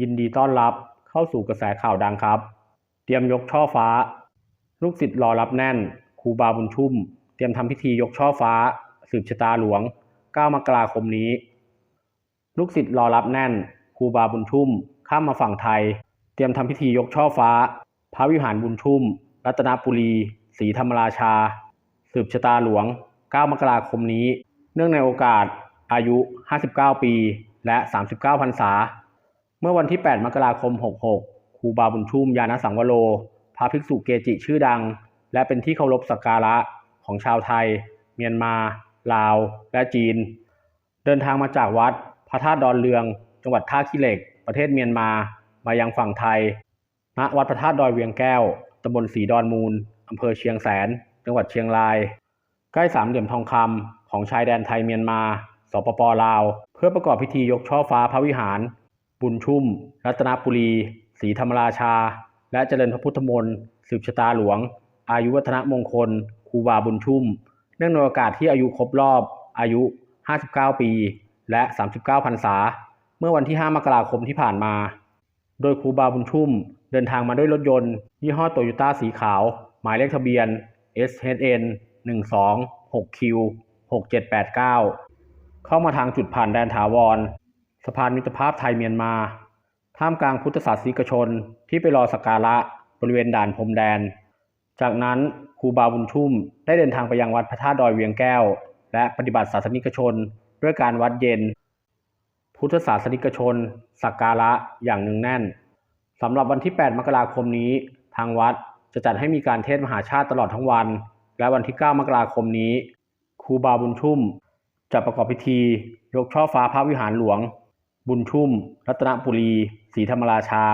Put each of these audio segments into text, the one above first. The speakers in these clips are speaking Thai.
ยินดีต้อนรับเข้าสู่กระแสข่าวดังครับ เตรียมยกช่อฟ้า ลูกศิษย์รอรับแน่นครูบาบุญชุ่ม เตรียมทำพิธียกช่อฟ้า สืบชะตาหลวง 9 มกราคมนี้ ลูกศิษย์รอรับแน่นครูบาบุญชุ่ม ข้ามมาฝั่งไทย เตรียมทำพิธียกช่อฟ้า พระวิหารบุญชุ่ม รัตนปุรีศรีธรรมราชา สืบชะตาหลวง 9 มกราคมนี้ เนื่องในโอกาสอายุ 59 ปี และ 39พรรษา เมื่อวันที่ 8 มกราคม 66 ครูบาบุญชุ่มยานสังวโร พระภิกษุเกจิชื่อดัง และเป็นที่เคารพสักการะของชาวไทย เมียนมา ลาว และจีน เดินทางมาจากวัด พระธาตุดอนเรือง จังหวัดท่าขี้เหล็ก ประเทศเมียนมา มายังฝั่งไทย ณ วัดพระธาตุดอยเวียงแก้ว ตำบลสีดอนมูล อำเภอเชียงแสน จังหวัดเชียงราย ใกล้สามเหลี่ยมทองคำของชายแดนไทยเมียนมา สปปลาว เพื่อประกอบพิธียกช่อฟ้าพระวิหาร บุญชุ่ม รัตนปุรีศรีธรรมราชา และเจริญพระพุทธมนต์สืบชะตาหลวง อายุวัฒนมงคลครูบาบุญชุ่ม เนื่องในโอกาสที่อายุครบรอบอายุ 59 ปี และ 39พรรษา เมื่อวันที่ 5 มกราคมที่ผ่านมา โดยครูบาบุญชุ่ม เดินทางมาด้วยรถยนต์ ยี่ห้อโตโยต้าสีขาว หมายเลขทะเบียน SHN 126Q 6789 เข้ามาทางจุดผ่านแดนถาวร สะพานมิตรภาพไทยเมียนมา ท่ามกลางพุทธศาสนิกชนที่ไปรอสักการะบริเวณด่านพรมแดน จากนั้นครูบาบุญชุ่มได้เดินทางไปยังวัดพระธาตุดอยเวียงแก้ว และปฏิบัติศาสนิกชนด้วยการวัดเย็น พุทธศาสนิกชน สักการะอย่างหนึ่งแน่นสำหรับวันที่ 8 มกราคมนี้ ทางวัดจะจัดให้มีการเทศมหาชาติตลอดทั้งวัน และวันที่ 9 มกราคมนี้ครูบาบุญชุ่มจะประกอบพิธียกช่อฟ้าพระวิหารหลวง บุญชุ่ม รัตนปุรีศรีธรรมราชา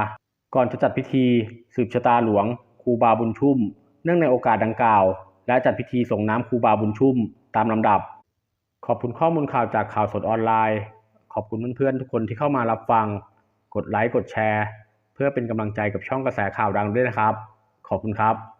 ก่อนจะจัดพิธี สืบชะตาหลวงครูบาบุญชุ่ม เนื่องในโอกาสดังกล่าว และจัดพิธีส่งน้ำครูบาบุญชุ่มตามลำดับ ขอบคุณข้อมูลข่าวจากข่าวสดออนไลน์ ขอบคุณเพื่อนๆทุกคนที่เข้ามารับฟัง กดไลค์กดแชร์ เพื่อเป็นกำลังใจกับช่องกระแสข่าวดังด้วยนะครับ ขอบคุณครับ